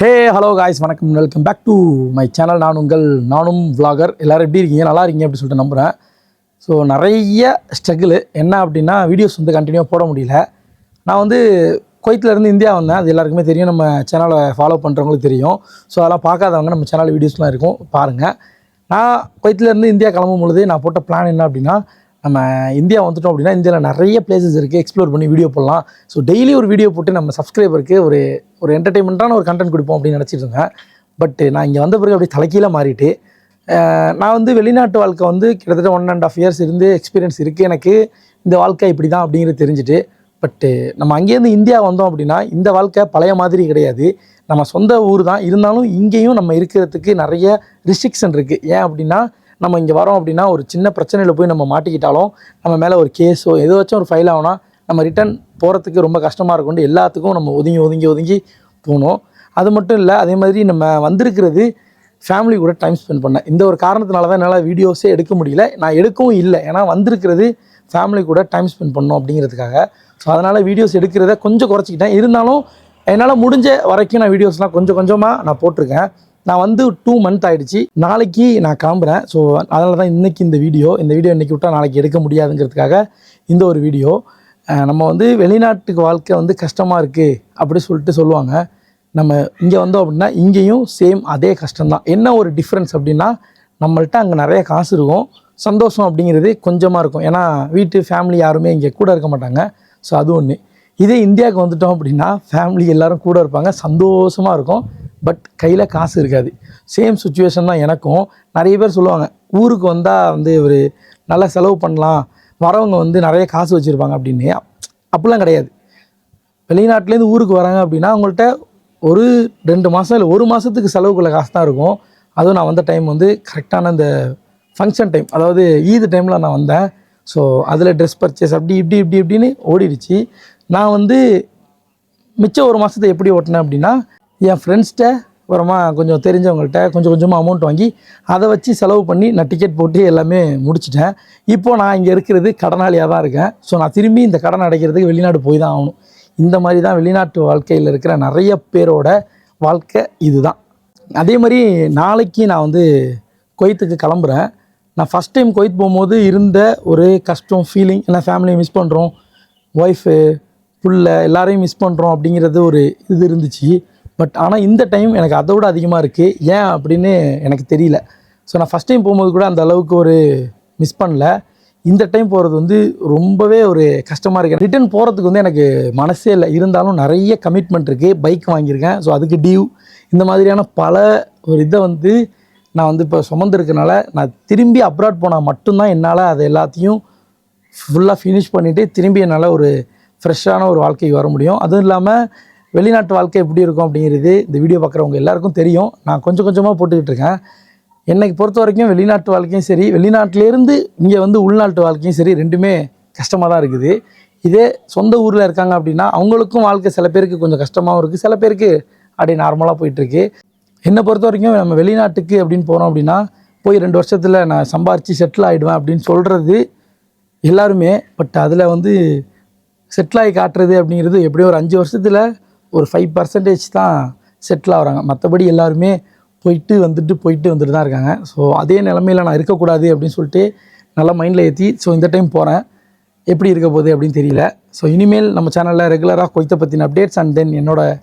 ஹே hello guys வணக்கம். Welcome back to my channel நான் உங்கள் நானும் vlogger. எல்லாரும் எப்படி இருக்கீங்க? நல்லா இருக்கீங்க அப்படின்னு சொல்லிட்டு நம்புகிறேன் ஸோ நிறைய ஸ்ட்ரகிள் என்ன அப்படின்னா வீடியோஸ் வந்து கண்டினியூவாக போட முடியல. நான் வந்து குவைத்துலேருந்து இந்தியா வந்தேன். அது எல்லாருக்குமே தெரியும். நம்ம சேனலை ஃபாலோ பண்ணுறவங்களுக்கு தெரியும். ஸோ அதெல்லாம் பார்க்காதவங்க நம்ம சேனல் வீடியோஸ்லாம் இருக்கும். பாருங்கள் நான் குவைத்துலேருந்து இந்தியா கிளம்பும் பொழுது நான் போட்ட பிளான் என்ன அப்படின்னா நம்ம இந்தியா வந்துட்டோம் அப்படின்னா இந்தியாவில் நிறைய பிளேசஸ் இருக்குது எக்ஸ்ப்ளோர் பண்ணி வீடியோ போடலாம். ஸோ டெய்லி ஒரு வீடியோ போட்டு நம்ம சப்ஸ்கிரைபருக்கு ஒரு ஒரு என்டர்டைன்மெண்ட்டான ஒரு கண்டென்ட் கொடுப்போம் அப்படின்னு நினச்சிட்டு இருந்தேன். பட் நான் இங்கே வந்த பிறகு அப்படியே தலைக்கீழே மாறிட்டு நான் வந்து வெளிநாட்டு வாழ்க்கை வந்து கிட்டத்தட்ட ஒன் அண்ட் ஆஃப் இயர்ஸ் இருந்து எக்ஸ்பீரியன்ஸ் இருக்குது எனக்கு. இந்த வாழ்க்கை இப்படி தான் அப்படிங்கிறது தெரிஞ்சுட்டு பட்டு நம்ம அங்கேருந்து இந்தியா வந்தோம் அப்படின்னா இந்த வாழ்க்கை பழைய மாதிரி கிடையாது. நம்ம சொந்த ஊர் தான். இருந்தாலும் இங்கேயும் நம்ம இருக்கிறதுக்கு நிறைய ரிஸ்ட்ரிக்ஷன் இருக்குது ஏன் அப்படின்னா நம்ம இங்கே வரோம் அப்படின்னா ஒரு சின்ன பிரச்சனையில் போய் நம்ம மாட்டிக்கிட்டாலும் நம்ம மேலே ஒரு கேஸோ ஏதாச்சும் ஒரு ஃபைல் ஆகுனா நம்ம ரிட்டர்ன் போகிறதுக்கு ரொம்ப கஷ்டமாக இருக்கும்னு எல்லாத்துக்கும் நம்ம ஒதுங்கி ஒதுங்கி ஒதுங்கி போகணும். அது மட்டும் இல்லை அதே மாதிரி நம்ம வந்திருக்கிறது ஃபேமிலி கூட டைம் ஸ்பெண்ட் பண்ணேன் இந்த ஒரு காரணத்தினால தான் என்னால் வீடியோஸே எடுக்க முடியல. நான் எடுக்கவும் இல்லை. ஏன்னா வந்திருக்கிறது ஃபேமிலி கூட டைம் ஸ்பெண்ட் பண்ணணும் அப்படிங்கிறதுக்காக. ஸோ அதனால் வீடியோஸ் எடுக்கிறத கொஞ்சம் குறைச்சிக்கிட்டேன். இருந்தாலும் என்னால் முடிஞ்ச வரைக்கும் நான் வீடியோஸ்லாம் கொஞ்சம் கொஞ்சமாக நான் போட்டிருக்கேன். நான் வந்து டூ மந்த் ஆயிடுச்சு. நாளைக்கு நான் கிளம்புறேன். ஸோ அதனால தான் இன்னைக்கு இந்த வீடியோ. இந்த வீடியோ இன்றைக்கி விட்டால் நாளைக்கு எடுக்க முடியாதுங்கிறதுக்காக இந்த ஒரு வீடியோ. நம்ம வந்து வெளிநாட்டுக்கு வாழ்க்கை வந்து கஷ்டமாக இருக்குது அப்படி சொல்லிட்டு சொல்லுவாங்க. நம்ம இங்கே வந்தோம் அப்படின்னா இங்கேயும் சேம் அதே கஷ்டம்தான். என்ன ஒரு டிஃப்ரென்ஸ் அப்படின்னா நம்மள்ட்ட அங்கே நிறைய காசு இருக்கும். சந்தோஷம் அப்படிங்கிறது கொஞ்சமாக இருக்கும். ஏன்னா வீட்டு ஃபேமிலி யாருமே இங்கே கூட இருக்க மாட்டாங்க. ஸோ அது ஒன்று இதே இந்தியாவுக்கு வந்துட்டோம் அப்படின்னா ஃபேமிலி எல்லாரும் கூட இருப்பாங்க. சந்தோஷமாக இருக்கும். பட் கையில் காசு இருக்காது. சேம் சுச்சுவேஷன் தான் எனக்கும். நிறைய பேர் சொல்லுவாங்க ஊருக்கு வந்தால் வந்து ஒரு நல்லா செலவு பண்ணலாம். வரவங்க வந்து நிறைய காசு வச்சுருப்பாங்க அப்படின்னு. அப்படிலாம் கிடையாது. வெளிநாட்டிலேருந்து ஊருக்கு வராங்க அப்படின்னா அவங்கள்ட்ட ஒரு ரெண்டு மாதம் இல்லை ஒரு மாதத்துக்கு செலவுக்குள்ள காசு தான் இருக்கும். அதுவும் நான் வந்த டைம் வந்து கரெக்டான இந்த ஃபங்க்ஷன் டைம் அதாவது ஈது டைமில் நான் வந்தேன். ஸோ அதில் ட்ரெஸ் பர்ச்சேஸ் அப்படி இப்படி இப்படி இப்படின்னு ஓடிடுச்சு. நான் வந்து மிச்சம் ஒரு மாதத்தை எப்படி ஓட்டினேன் அப்படின்னா என் ஃப்ரெண்ட்ஸ்கிட்ட அப்புறமா கொஞ்சம் தெரிஞ்சவங்கள்ட்ட கொஞ்சம் கொஞ்சமாக அமௌண்ட் வாங்கி அதை வச்சு செலவு பண்ணி நான் டிக்கெட் போட்டு எல்லாமே முடிச்சிட்டேன். இப்போ நான் இங்கே இருக்கிறது கடனாளியாக தான் இருக்கேன். ஸோ நான் திரும்பி இந்த கடன் அடைக்கிறதுக்கு வெளிநாடு போய் தான் ஆகணும். இந்த மாதிரி தான் வெளிநாட்டு வாழ்க்கையில் இருக்கிற நிறைய பேரோட வாழ்க்கை இதுதான். அதே மாதிரி நாளைக்கு நான் வந்து கொய்த்துக்கு கிளம்புறேன். நான் ஃபஸ்ட் டைம் கொய்த் போகும்போது இருந்த ஒரு கஷ்டம் ஃபீலிங் ஏன்னா ஃபேமிலியை மிஸ் பண்ணுறோம் ஒய்ஃபு புள்ள எல்லாரையும் மிஸ் பண்ணுறோம் அப்படிங்கிறது ஒரு இது இருந்துச்சு. பட் ஆனால் இந்த டைம் எனக்கு அதை விட அதிகமாக இருக்குது ஏன் அப்படின்னு எனக்கு தெரியல. ஸோ நான் ஃபஸ்ட் டைம் போகும்போது கூட அந்த அளவுக்கு ஒரு மிஸ் பண்ணல. இந்த டைம் போகிறது வந்து ரொம்பவே ஒரு கஷ்டமாக இருக்குது ரிட்டர்ன் போகிறதுக்கு வந்து எனக்கு மனசே இல்லை. இருந்தாலும் நிறைய கமிட்மெண்ட் இருக்குது பைக் வாங்கியிருக்கேன். ஸோ அதுக்கு டியூ இந்த மாதிரியான பல ஒரு இதை வந்து நான் வந்து இப்போ சுமந்துருக்கனால நான் திரும்பி அப்ராட் போனால் மட்டும்தான் என்னால் அதை எல்லாத்தையும் ஃபுல்லாக ஃபினிஷ் பண்ணிவிட்டு திரும்பி என்னால் ஒரு ஃப்ரெஷ்ஷான ஒரு வாழ்க்கைக்கு வர முடியும். அதுவும் இல்லாமல் வெளிநாட்டு வாழ்க்கை எப்படி இருக்கும் அப்படிங்கிறது இந்த வீடியோ பார்க்குறவங்க எல்லாருக்கும் தெரியும். நான் கொஞ்சம் கொஞ்சமாக போட்டுக்கிட்டு இருக்கேன். என்னை பொறுத்த வரைக்கும் வெளிநாட்டு வாழ்க்கையும் சரி வெளிநாட்டிலேருந்து இங்கே வந்து உள்நாட்டு வாழ்க்கையும் சரி ரெண்டுமே கஷ்டமாக தான் இருக்குது. இதே சொந்த ஊரில் இருக்காங்க அப்படின்னா அவங்களுக்கும் வாழ்க்கை சில பேருக்கு கொஞ்சம் கஷ்டமாகவும் இருக்குது சில பேருக்கு அப்படியே நார்மலாக போயிட்டுருக்கு என்னை பொறுத்த வரைக்கும் நம்ம வெளிநாட்டுக்கு அப்படின்னு போகிறோம் அப்படின்னா போய் ரெண்டு வருஷத்தில் நான் சம்பாரித்து செட்டில் ஆகிடுவேன் அப்படின்னு சொல்கிறது எல்லாருமே பட் அதில் வந்து செட்டில் ஆகி காட்டுறது அப்படிங்கிறது எப்படியும் ஒரு அஞ்சு வருஷத்தில் ஒரு ஃபைவ் பர்சன்டேஜ் தான் செட்டில் ஆகுறாங்க. மற்றபடி எல்லாருமே போயிட்டு வந்துட்டு போயிட்டு வந்துட்டு தான் இருக்காங்க. ஸோ அதே நிலமையில் நான் இருக்கக்கூடாது அப்படின்னு சொல்லிட்டு நல்லா மைண்டில் ஏற்றி ஸோ இந்த டைம் போகிறேன் எப்படி இருக்க போகுது அப்படின்னு தெரியல. ஸோ இனிமேல் நம்ம சேனலில் ரெகுலராக கொய்த்தை பற்றின அப்டேட்ஸ் அண்ட் தென் என்னோடய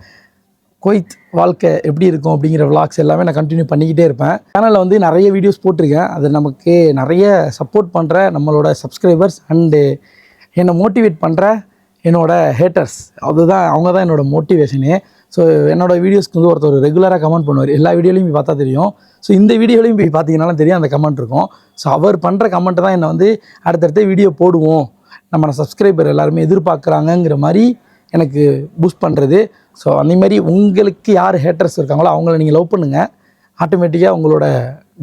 கொய்த் வாழ்க்கை எப்படி இருக்கும் அப்படிங்கிற விளாக்ஸ் எல்லாமே நான் கண்டினியூ பண்ணிக்கிட்டே இருப்பேன். சேனலில் வந்து நிறைய வீடியோஸ் போட்டிருக்கேன். அது நமக்கு நிறைய சப்போர்ட் பண்ணுற நம்மளோட சப்ஸ்கிரைபர்ஸ் அண்டு என்னை மோட்டிவேட் பண்ணுற என்னோடய ஹேட்டர்ஸ் அதுதான் அவங்க தான் என்னோட மோட்டிவேஷனே ஸோ என்னோடய வீடியோஸ்க்கு வந்து ஒருத்தர் ரெகுலராக கமெண்ட் பண்ணுவார். எல்லா வீடியோலையும் போய் பார்த்தா தெரியும். ஸோ இந்த வீடியோலையும் போய் பார்த்தீங்கன்னாலும் தெரியும் அந்த கமெண்ட் இருக்கும். ஸோ அவர் பண்ணுற கமெண்ட்டு தான் என்னை வந்து அடுத்தடுத்த வீடியோ போடுவோம். நம்ம சப்ஸ்கிரைபர் எல்லாருமே எதிர்பார்க்குறாங்கங்கிற மாதிரி எனக்கு பூஸ்ட் பண்ணுறது ஸோ அந்த மாதிரி உங்களுக்கு யார் ஹேட்டர்ஸ் இருக்காங்களோ அவங்கள நீங்கள் லவ் பண்ணுங்கள் ஆட்டோமேட்டிக்காக உங்களோட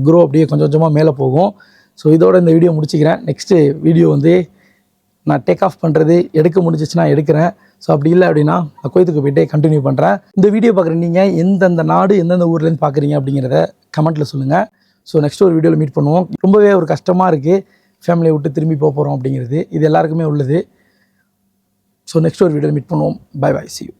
க்ரோ அப்படியே கொஞ்சம் கொஞ்சமாக மேலே போகும். ஸோ இதோட இந்த வீடியோ முடிச்சுக்கிறேன். நெக்ஸ்ட்டு வீடியோ வந்து நான் டேக் ஆஃப் பண்ணுறது எடுக்க முடிஞ்சிச்சுன்னா எடுக்கிறேன். ஸோ அப்படி இல்லை அப்படின்னா நான் கோயத்துக்கு போயிட்டே கண்டினியூ பண்ணுறேன் இந்த வீடியோ பார்க்குற நீங்கள் எந்தெந்த நாடு எந்தெந்த ஊர்லேருந்து பார்க்குறீங்க அப்படிங்கிறத கமெண்ட்டில் சொல்லுங்கள் ஸோ நெக்ஸ்ட் ஒரு வீடியோவில் மீட் பண்ணுவோம். ரொம்பவே ஒரு கஷ்டமாக இருக்குது ஃபேமிலியை விட்டு திரும்பி போக போகிறோம் அப்படிங்கிறது. இது எல்லாருக்குமே உள்ளது. ஸோ நெக்ஸ்ட் ஒரு வீடியோவில் மீட் பண்ணுவோம். By by C you